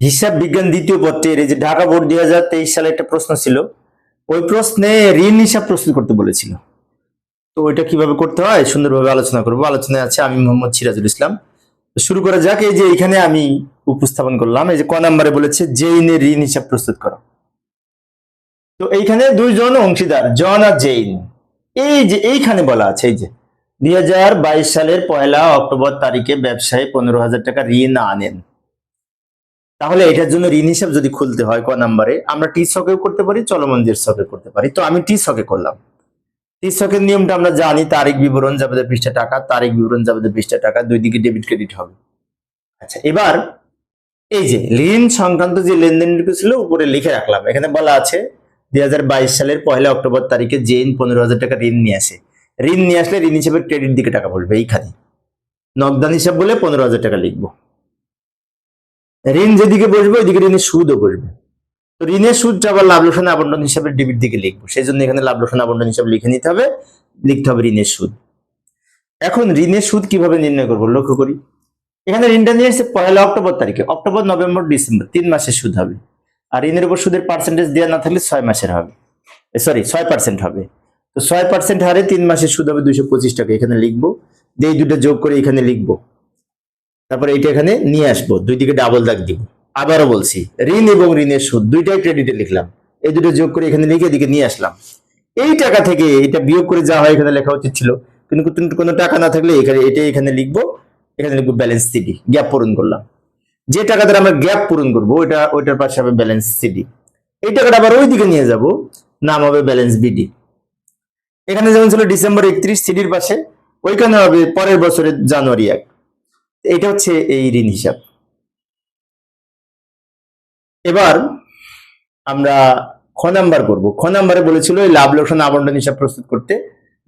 হিসাব বিজ্ঞান দ্বিতীয় পত্রের এই যে ঢাকা বোর্ড দুই হাজার তেইশ সালে একটা প্রশ্ন ছিল। ওই প্রশ্নে ঋণ হিসাব প্রস্তুত করতে বলেছিল। তো ওইটা কীভাবে করতে হয়? সুন্দরভাবে আলোচনা করব। আলোচনায় আছে আমি মোহাম্মদ সিরাজুল ইসলাম। শুরু করা যাক। এই যে এখানে আমি উপস্থাপন করলাম। এই যে ক নাম্বারে বলেছে জেইনের ঋণ হিসাব প্রস্তুত করো। তো এইখানে দুইজন অংশীদার, জন আর জেইন এই যে এইখানে বলা আছে, এই যে দুই হাজার বাইশ সালের পয়লা অক্টোবর তারিখে ব্যবসায়ী পনেরো হাজার টাকা ঋণ আনেন। তাহলে এটার জন্য ঋণ হিসাব যদি খুলতে হয় ক নাম্বারে, আমরা টি ছকেও করতে পারি, চলমান জের করতে পারি। তো আমি টি ছকে করলাম। টি ছকের নিয়মটা আমরা জানি, তারিখ বিবরণ যাবে পৃষ্ঠা টাকা, তারিখ বিবরণ যাবে পৃষ্ঠা টাকা, দুই দিকে ডেবিট ক্রেডিট হবে। আচ্ছা এবার এই যে ঋণ সংক্রান্ত যে লেনদেনটুকু ছিল, উপরে লিখে রাখলাম। এখানে বলা আছে, দুই হাজার বাইশ সালের পয়লা অক্টোবর তারিখে জেইন পনেরো হাজার টাকা ঋণ নিয়ে আসে। ঋণ নিয়ে আসলে ঋণ হিসেবে ক্রেডিট দিকে টাকা বলবে এইখানে। নগদান হিসাব বলে পনেরো হাজার টাকা লিখব। ঋণ যেদিকে বসবে, ওইদিকে ঋণের সুদও বসবে। তো ঋণের সুদটা আবার লাভ লোকসান আবন্টন হিসাবে ডেবিট দিকে লিখব। সেই জন্য এখানে লাভ লোকসান আবন্টন হিসাবে লিখে নিতে হবে, লিখতে হবে ঋণের সুদ। এখন ঋণের সুদ কীভাবে নির্ণয় করব? লক্ষ্য করি। এখানে ঋণটা নিয়ে এসেছে পয়লা অক্টোবর তারিখে। অক্টোবর, নভেম্বর, ডিসেম্বর, তিন মাসের সুদ হবে। আর ঋণের উপর সুদের পার্সেন্টেজ দেওয়া না থাকলে ছয় মাসের হবে। সরি ছয় পার্সেন্ট হবে। তো ছয় পার্সেন্ট হারে তিন মাসের সুদ হবে দুইশো পঁচিশ টাকা। এখানে লিখব। দিয়ে দুটো যোগ করে এখানে লিখব। তারপরে এইটা এখানে নিয়ে আসব, দুই দিকে ডাবল দাগ দিব। আবারও বলছি, ঋণ এবং ঋণের সুদ, দুইটাই ক্রেডিটে লিখলাম। এই দুটো যোগ করে এখানে লিখে এদিকে নিয়ে আসলাম। এই টাকা থেকে এটা বিয়োগ করে যা হয় এখানে লেখা উচিত ছিল। কিন্তু কোনো- কোনো টাকা না থাকলে এখানে এটা এখানে লিখব এখানে লিখব ব্যালেন্স সিডি গ্যাপ পূরণ করলাম। যে টাকা দ্বারা আমরা গ্যাপ পূরণ করব, ওইটা, ওইটার পাশে হবে ব্যালেন্স সিডি এই টাকাটা আবার ওই দিকে নিয়ে যাব, নাম হবে ব্যালেন্স বিডি এখানে যেমন ছিল ডিসেম্বর একত্রিশ সিডির পাশে, ওইখানে হবে পরের বছরের জানুয়ারি এক। এটা হচ্ছে এই ঋণ হিসাব। এবার আমরা খ নাম্বার করব। খ নাম্বারে বলেছিল লাভ, লোকসান, আবন্টন হিসাব প্রস্তুত করতে।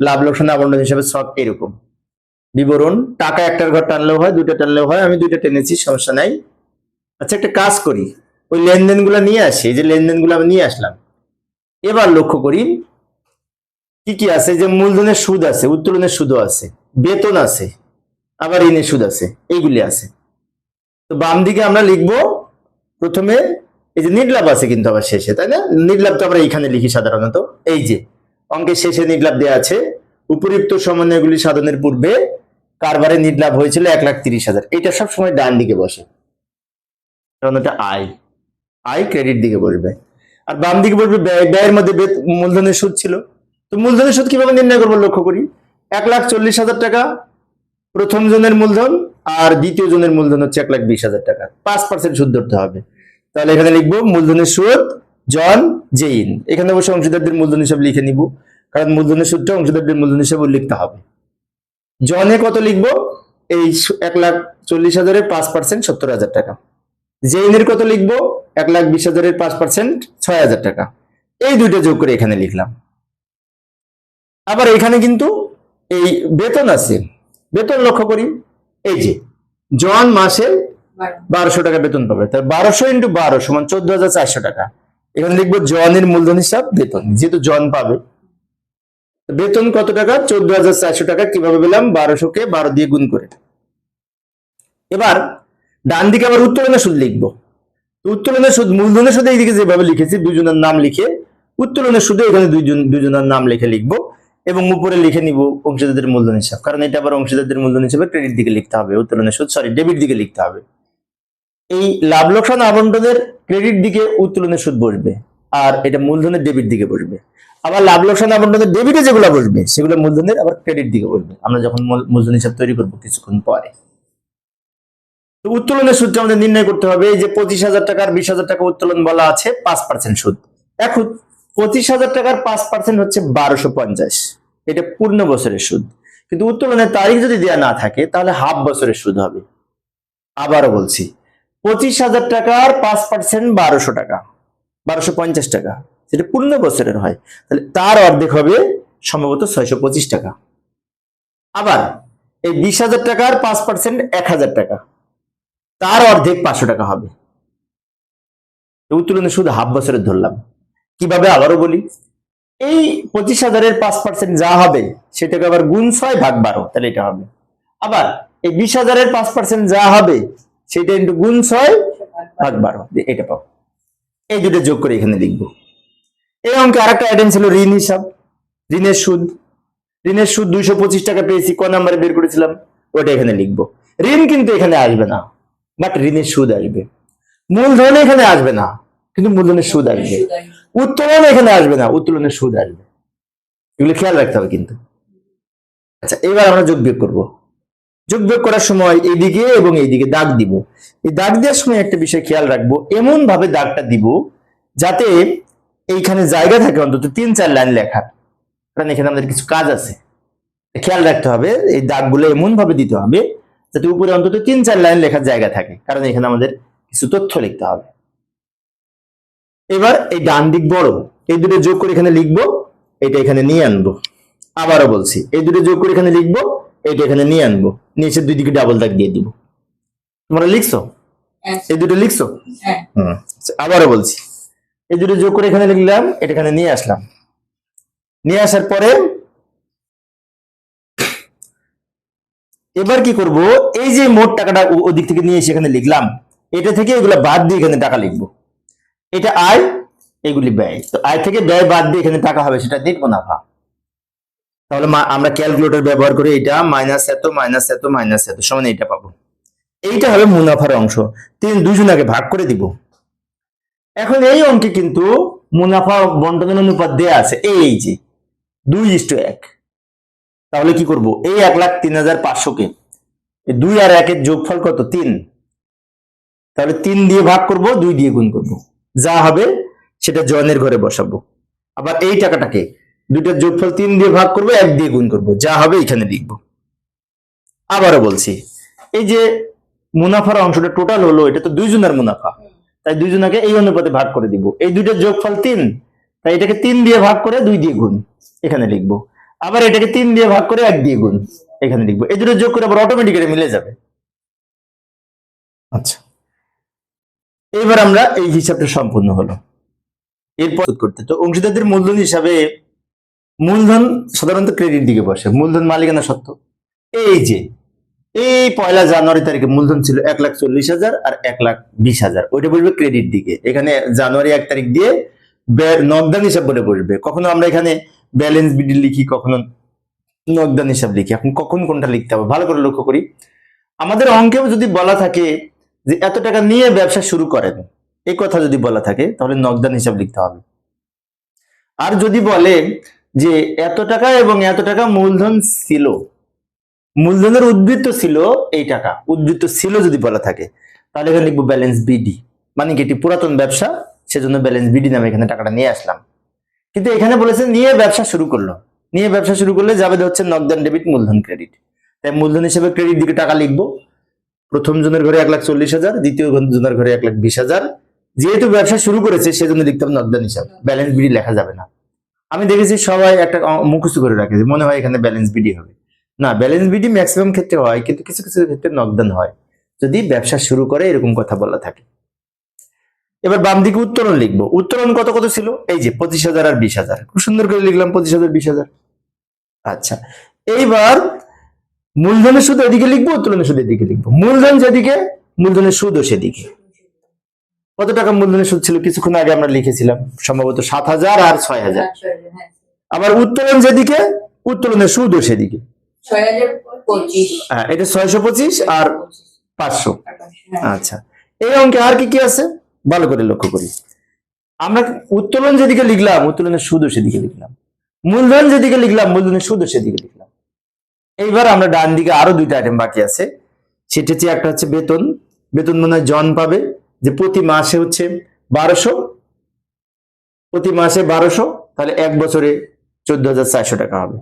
লাভ, লোকসান, আবন্টন হিসাবে সব এরকম। বিবরণ, টাকা একটার ঘর টানলেও হয়, দুইটা টানলেও হয়, আমি দুইটা টেনেছি, সমস্যা নাই। আচ্ছা একটা কাজ করি। ওই লেনদেনগুলো নিয়ে আসি যে লেনদেনগুলো আমি নিয়ে আসলাম। এবার লক্ষ্য করি, কি কি আছে? যে মূলধনের সুদ আছে, উত্তোলনের সুদও আছে, বেতন আছে। আবার ঋণের সুদ আছে, এইগুলি আছে। তো বাম দিকে আমরা লিখব, প্রথমে এই যে নির্লাভ আছে কিন্তু আবার শেষে, তাই না? নির্লাভ তো আমরা এইখানে লিখি সাধারণত। এই যে, অঙ্কের শেষে নির্লাভ দেওয়া আছে। উপরিউক্ত সমন্বয়গুলি সাধনের পূর্বে কারবারে নির্লাভ হয়েছিল এক লাখ তিরিশ হাজার। এটা সব সময় ডান দিকে বসে। কারণ এটা আয় আয় ক্রেডিট দিকে বসবে। আর বাম দিকে বসবে ব্যয়, ব্যয়ের মধ্যে মূলধনের সুদ ছিল। তো মূলধনের সুদ কীভাবে নির্ণয় করব লক্ষ্য করি? এক লাখ চল্লিশ হাজার টাকা প্রথম জনের মূলধন আর দ্বিতীয় জনের মূলধন হচ্ছে এক লাখ বিশ হাজার টাকা। পাঁচ পার্সেন্ট সুদ ধরতে হবে। তাহলে এখানে লিখব মূলধনের সুদ, জন, জেইন। এখানে অবশ্য অংশীদারদের মূলধন হিসাবে লিখে নিব, কারণ মূলধনের সুদটা অংশীদারদের মূলধন হিসাবে লিখতে হবে। জনে কত লিখব? এই এক লাখ চল্লিশ হাজারের পাঁচ পার্সেন্ট সত্তর হাজার টাকা। জেইনের কত লিখব? এক লাখ বিশ হাজারের পাঁচ পার্সেন্ট ছয় হাজার টাকা। এই দুইটা যোগ করে এখানে লিখলাম। আবার এখানে কিন্তু এই বেতন আছে। বেতন লক্ষ্য করি। এই যে জন মাসে বারোশো টাকা বেতন পাবে। তার বারোশো ইন্টু বারো সমান চোদ্দ হাজার চারশো টাকা। এখানে লিখব জনের মূলধন হিসাব বেতন। যেহেতু জন পাবে। বেতন কত টাকা? চোদ্দ হাজার চারশো টাকা। কীভাবে পেলাম? বারোশো কে বারো দিয়ে গুণ করে। এবার ডান দিকে আবার উত্তোলনের সুদ লিখব। উত্তোলনের সুদ মূলধনের সুদ এইদিকে যেভাবে লিখেছি দুজনের নাম লিখে উত্তোলনের সুদে এখানে দুইজন দুজনের নাম লিখে লিখব। এবং উপরে লিখে নিব অংশীদারদের মূলধন হিসাব। কারণ এটা আবার অংশীদারদের মূলধন হিসাবে ক্রেডিট দিকে লিখতে হবে উত্তোলনের সুদ সরি ডেবিট দিকে লিখতে হবে। এই লাভ লোকসান আবন্টনের ক্রেডিট দিকে উত্তোলনের সুদ বসবে, আর এটা মূলধনের ডেবিট দিকে বসবে। আবার লাভ লোকসান আবন্টনের ডেবিটে যেগুলো বসবে, সেগুলো মূলধনের আবার ক্রেডিট দিকে বসবে। আমরা যখন মূল- মূলধন হিসাব তৈরি করব কিছুক্ষণ পরে। তো উত্তোলনের সুদটা আমাদের নির্ণয় করতে হবে যে পঁচিশ হাজার টাকার বিশ হাজার টাকা উত্তোলন বলা আছে, পাঁচ পার্সেন্ট সুদ। এখন পঁচিশ হাজার টাকার পাঁচ পার্সেন্ট হচ্ছে বারোশো পঞ্চাশ। এটা পূর্ণ বছরের সুদ। কিন্তু উত্তোলনের তারিখ যদি দেওয়া না থাকে, তাহলে হাফ বছরের সুদ হবে। আবারও বলছি, পঁচিশ হাজার টাকার পাঁচ পার্সেন্ট বারোশো টাকা, বারোশো পঞ্চাশ টাকা। সেটা পূর্ণ বছরের হয়। তাহলে তার অর্ধেক হবে সম্ভবত ছয়শো পঁচিশ টাকা। আবার, এই বিশ হাজার টাকার পাঁচ পার্সেন্ট এক হাজার টাকা। তার অর্ধেক পাঁচশো টাকা হবে। উত্তোলনের শুধু হাফ বছরের ধরলাম। কীভাবে আবারও বলি? এই পঁচিশ হাজারের পাঁচ পার্সেন্ট যা হবে, সেটাকে আবার গুণ ছয় ভাগ বারো, তাহলে এটা হবে। আবার এই বিশ হাজারের পাঁচ পার্সেন্ট যা হবে, সেটা ইন্টু গুণ ছয় ভাগ বারো এটা পাবো। এই দুটো যোগ করে এখানে লিখব। এই অঙ্কে আরেকটা আইটেম ছিল ঋণ হিসাব, ঋণের সুদ। ঋণের সুদ দুইশো পঁচিশ টাকা পেয়েছি, ক নাম্বারে বের করেছিলাম? ওটা এখানে লিখব। ঋণ কিন্তু এখানে আসবে না বাট ঋণের সুদ আসবে। মূলধন এখানে আসবে না। কিন্তু মূলধনের সুদ আসবে। উত্তোলন এখানে আসবে না উত্তোলনের সুদ আসবে। এগুলো খেয়াল রাখতে হবে কিন্তু। আচ্ছা এবার আমরা যোগ বিয়োগ করব। যোগ বিয়োগ করার সময় এইদিকে এবং এইদিকে দাগ দিব। এই দাগ দেওয়ার সময় একটা বিষয় খেয়াল রাখব। এমন ভাবে দাগটা দিব যাতে এইখানে জায়গা থাকে অন্তত তিন চার লাইন লেখা। কারণ এখানে আমাদের কিছু কাজ আছে। খেয়াল রাখতে হবে এই দাগগুলো এমন ভাবে দিতে হবে যাতে উপরে অন্তত তিন চার লাইন লেখার জায়গা থাকে। কারণ এখানে আমাদের কিছু তথ্য লিখতে হবে। এবার এই ডান দিক বড় এই দুটো যোগ করে এখানে লিখব এটা এখানে নিয়ে আনব। আবারও বলছি এই দুটো যোগ করে এখানে লিখব এটা এখানে নিয়ে আনব। নিচের দুই দিকে ডাবল দাগ দিয়ে দিব। তোমরা লিখছো? এই দুটো লিখছো? হ্যাঁ। হুম। আচ্ছা, আবারও বলছি এই দুটো যোগ করে এখানে লিখলাম এটা এখানে নিয়ে আসলাম। নিয়ে আসার পরে এবার কি করব? এই যে মোট টাকাটা ওদিক থেকে নিয়ে এসে এখানে লিখলাম এটা থেকে এগুলা বাদ দিয়ে এখানে টাকা লিখব। এটা আয়, এগুলি ব্যয়। তো আয় থেকে ব্যয় বাদ দিয়ে এখানে টাকা হবে, সেটা নেট মুনাফা। তাহলে আমরা ক্যালকুলেটর ব্যবহার করে এটা মাইনাস এত মাইনাস এত মাইনাস এত, সমান এইটা পাবো। এইটা হবে মুনাফার অংশ। তিন দুজনাকে ভাগ করে দিব। এখন এই অঙ্কে কিন্তু মুনাফা বন্টনের অনুপাত দেয়া আছে, এই যে দুই ইস্টু এক। তাহলে কি করব? এই এক লাখ তিন হাজার পাঁচশোকে দুই আর একের যোগফল কত? তিন। তাহলে তিন দিয়ে ভাগ করব, দুই দিয়ে গুণ করব। যা হবে সেটা জয়নের ঘরে বসাবো। আবার এই টাকাটাকে দুইটার যোগফল তিন দিয়ে ভাগ করব, এক দিয়ে গুণ করব। যা হবে এখানে লিখব। আবারও বলছি, এই যে মুনাফার অংশটা টোটাল হলো, এটা তো দুইজনের মুনাফা। তাই দুইজনকে এই অনুপাতে ভাগ করে দিব। এই দুইটার যোগফল তিন, তাই এটাকে তিন দিয়ে ভাগ করে দুই দিয়ে গুণ, এখানে লিখব। আবার এটাকে তিন দিয়ে ভাগ করে এক দিয়ে গুণ, এখানে লিখব। এই দুটো যোগ করে আবার অটোমেটিক্যালি মিলে যাবে। আচ্ছা। এবার আমরা এই হিসাবটা সম্পূর্ণ হলো। এরপর করতে। তো অংশীদারদের মূলধন হিসাবে মূলধন সাধারণত ক্রেডিট দিকে বসে। মূলধন মালিকানা সত্ত্ব। এই যে, এই পয়লা জানুয়ারি তারিখে মূলধন ছিল এক লাখ চল্লিশ হাজার আর এক লাখ বিশ হাজার। ওইটা বসবে ক্রেডিট দিকে। এখানে জানুয়ারি এক তারিখ দিয়ে নগদান হিসাব বলে বসবে। কখনো আমরা এখানে ব্যালেন্স বিডি লিখি, কখনো নগদান হিসাব লিখি। এখন কখন কোনটা লিখতে হবে? ভালো করে লক্ষ্য করি। আমাদের অঙ্কেও যদি বলা থাকে যে এত টাকা নিয়ে ব্যবসা শুরু করেন, এই কথা যদি বলা থাকে, তাহলে নগদান হিসাব লিখতে হবে। আর যদি বলে যে এত টাকা এবং এত টাকা মূলধন ছিল, মূলধনের উদ্বৃত্ত ছিল এই টাকা, উদ্বৃত্ত ছিল যদি বলা থাকে, তাহলে এখানে লিখব ব্যালেন্স বিডি মানে কি এটি পুরাতন ব্যবসা, সেজন্য ব্যালেন্স বিডি নামে এখানে টাকাটা নিয়ে আসলাম। কিন্তু এখানে বলেছে নিয়ে ব্যবসা শুরু করল। নিয়ে ব্যবসা শুরু করলে যাবে হচ্ছে নগদান ডেবিট মূলধন ক্রেডিট তাই মূলধন হিসেবে ক্রেডিট দিকে টাকা লিখব। প্রথম জনের ঘরে এক লাখ চল্লিশ হাজার, দ্বিতীয় জনের ঘরে এক লাখ বিশ হাজার। যেহেতু ব্যবসা শুরু করেছে, সেজন্য লিখতে হবে নগদান হিসাব। ব্যালেন্স বিডি লেখা যাবে না। আমি দেখেছি সবাই একটা মুখস্থ করে রাখে যে মনে হয় এখানে ব্যালেন্স বিডি হবে। না ব্যালেন্স বিডি ম্যাক্সিমাম ক্ষেত্রে হয়, কিন্তু কিছু কিছু ক্ষেত্রে নগদান হয়। যদি ব্যবসা শুরু করে, এরকম কথা বলা থাকে। এবার বাম দিকে উত্তরণ লিখব। উত্তরণ কত কত ছিল? এই যে পঁচিশ হাজার আর বিশ হাজার। খুব সুন্দর করে লিখলাম পঁচিশ হাজার, বিশ হাজার। আচ্ছা। এইবার মূলধনের সুদ এদিকে লিখব উত্তোলনের সুদ এদিকে লিখব। মূলধন যেদিকে মূলধনের সুদও সেদিকে। কত টাকা মূলধনের সুদ ছিল? কিছুক্ষণ আগে আমরা লিখেছিলাম সম্ভবত সাত হাজার আর ছয় হাজার। হ্যাঁ। আবার উত্তোলন যেদিকে উত্তোলনের সুদও সেদিকে। হ্যাঁ এটা ছয়শো পঁচিশ। আর পাঁচশো হ্যাঁ। আচ্ছা এই অঙ্কে আর কি কি আছে? ভালো করে লক্ষ্য করি। আমরা উত্তোলন যেদিকে লিখলাম উত্তোলনের সুদও সেদিকে লিখলাম। মূলধন যেদিকে লিখলাম মূলধনের সুদও সেদিকে লিখলাম। এইবার আমরা ডান দিকে আরও দুইটা আইটেম বাকি আছে। সেটা হচ্ছে একটা হচ্ছে বেতন। বেতন মনে হয় জন পাবে, যে প্রতি মাসে হচ্ছে বারোশো। প্রতি মাসে বারোশো, তাহলে এক বছরে চোদ্দ হাজার চারশো টাকা হবে।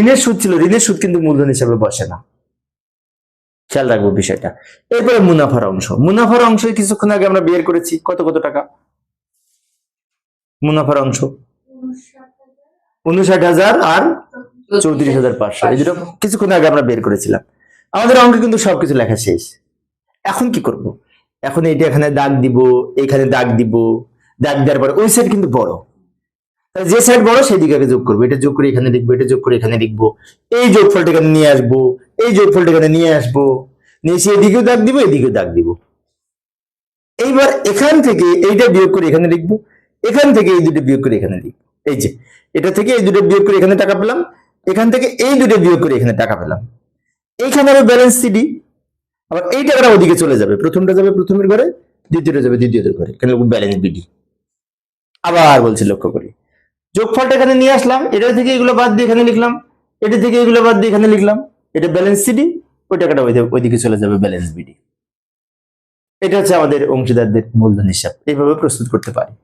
ঋণের সুদ ছিল, ঋণের সুদ কিন্তু মূলধন হিসাবে বসে না। খেয়াল রাখব বিষয়টা। এরপরে মুনাফার অংশ। মুনাফার অংশ কিছুক্ষণ আগে আমরা বের করেছি। কত কত টাকা? মুনাফার অংশ। উনষাট হাজার আর চৌত্রিশ হাজার পাঁচশো। এই দুটো কিছুক্ষণ আগে আমরা বের করেছিলাম। আমাদের অঙ্কে কিন্তু সবকিছু লেখা শেষ। এখন কি করব? এখন এইটা এখানে দাগ দিব এইখানে দাগ দিব। দাগ দেওয়ার পরে ওই সাইড কিন্তু বড়। তাহলে যে সাইড বড় সেই দিকে যোগ করব। এটা যোগ করে এখানে লিখব এটা যোগ করে এখানে লিখব। এই যোগফলটা এখানে নিয়ে আসব এই যোগফলটা এখানে নিয়ে আসব। নিচে এদিকেও দাগ দিব এদিকেও দাগ দিব। এইবার এখান থেকে এইটা বিয়োগ করে এখানে লিখব। এখান থেকে এই দুটো বিয়োগ করে এখানে লিখব। এই যে, এটা থেকে এই দুটো বিয়োগ করে এখানে টাকা পেলাম, এখান থেকে এই দুটো বিয়োগ করে এখানে টাকা পেলাম। এইখানে হবে ব্যালেন্স সিডি আবার এই টাকাটা ওদিকে চলে যাবে, প্রথমটা যাবে প্রথমের ঘরে, দ্বিতীয়টা যাবে দ্বিতীয়দের ঘরে, এখানে ব্যালেন্স বিডি আবার বলছি লক্ষ্য করি। যোগফলটা এখানে নিয়ে আসলাম, এটা থেকে এগুলো বাদ দিয়ে এখানে লিখলাম, এটা থেকে এগুলো বাদ দিয়ে এখানে লিখলাম, এটা ব্যালেন্স সিডি ওই টাকাটা ওই- ওইদিকে চলে যাবে ব্যালেন্স বিডি এটা হচ্ছে আমাদের অংশীদারদের মূলধন হিসাব, এইভাবে প্রস্তুত করতে পারি।